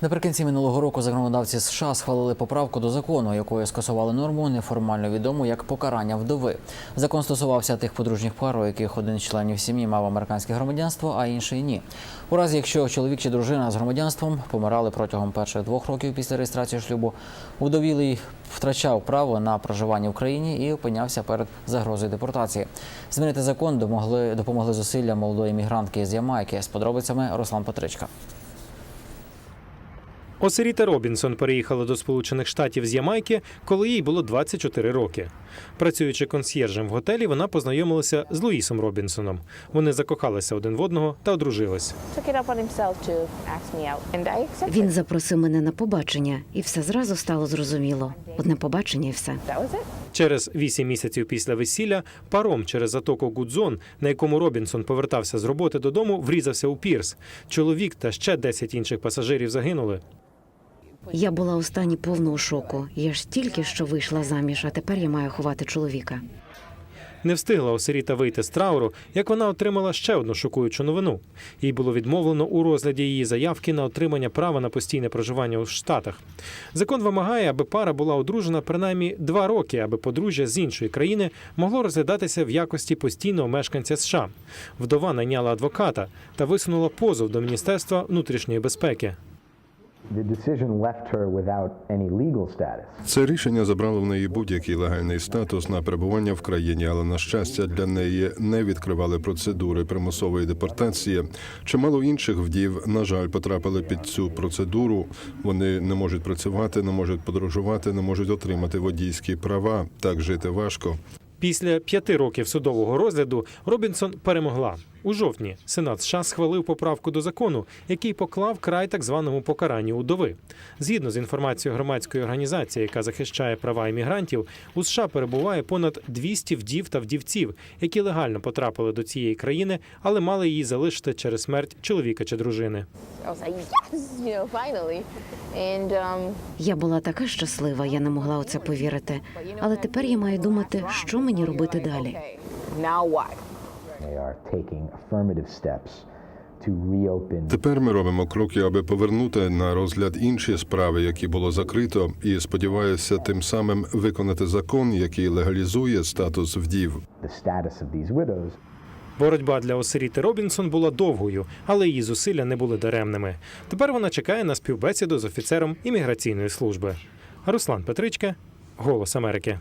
Наприкінці минулого року законодавці США схвалили поправку до закону, якою скасували норму неформально відому як покарання вдови. Закон стосувався тих подружніх пар, у яких один з членів сім'ї мав американське громадянство, а інший ні. У разі, якщо чоловік чи дружина з громадянством помирали протягом перших двох років після реєстрації шлюбу, удовілий втрачав право на проживання в країні і опинявся перед загрозою депортації. Змінити закон допомогли, допомогли зусилля молодої мігрантки з Ямайки. З подробицями Руслан Петричка. Осиріта Робінсон переїхала до Сполучених Штатів з Ямайки, коли їй було 24 роки. Працюючи консьєржем в готелі, вона познайомилася з Луїсом Робінсоном. Вони закохалися один в одного та одружились. Він запросив мене на побачення, і все зразу стало зрозуміло. Одне побачення і все. Через вісім місяців після весілля паром через затоку Гудзон, на якому Робінсон повертався з роботи додому, врізався у пірс. Чоловік та ще 10 інших пасажирів загинули. Я була у стані повного шоку. Я ж тільки що вийшла заміж, а тепер я маю ховати чоловіка. Не встигла Осиріта вийти з трауру, як вона отримала ще одну шокуючу новину. Їй було відмовлено у розгляді її заявки на отримання права на постійне проживання у Штатах. Закон вимагає, аби пара була одружена принаймні два роки, аби подружжя з іншої країни могло розглядатися в якості постійного мешканця США. Вдова найняла адвоката та висунула позов до Міністерства внутрішньої безпеки. Це рішення забрало в неї будь-який легальний статус на перебування в країні, але на щастя для неї не відкривали процедури примусової депортації. Чимало інших вдів, на жаль, потрапили під цю процедуру. Вони не можуть працювати, не можуть подорожувати, не можуть отримати водійські права. Так жити важко. Після п'яти років судового розгляду Робінсон перемогла. У жовтні Сенат США схвалив поправку до закону, який поклав край так званому покаранню удови. Згідно з інформацією громадської організації, яка захищає права іммігрантів, у США перебуває понад 200 вдів та вдівців, які легально потрапили до цієї країни, але мали її залишити через смерть чоловіка чи дружини. Um, Я була така щаслива, я не могла у це повірити. Але тепер я маю думати, що мені робити далі. Okay, now what? They are taking affirmative steps to reopen Тепер ми робимо кроки, аби повернути на розгляд інші справи, які було закрито, і сподіваюся, тим самим виконати закон, який легалізує статус вдів. the status of these widows. Боротьба для Осиріти Робінсон була довгою, але її зусилля не були даремними. Тепер вона чекає на співбесіду з офіцером імміграційної служби. Руслан Петричка, Голос Америки.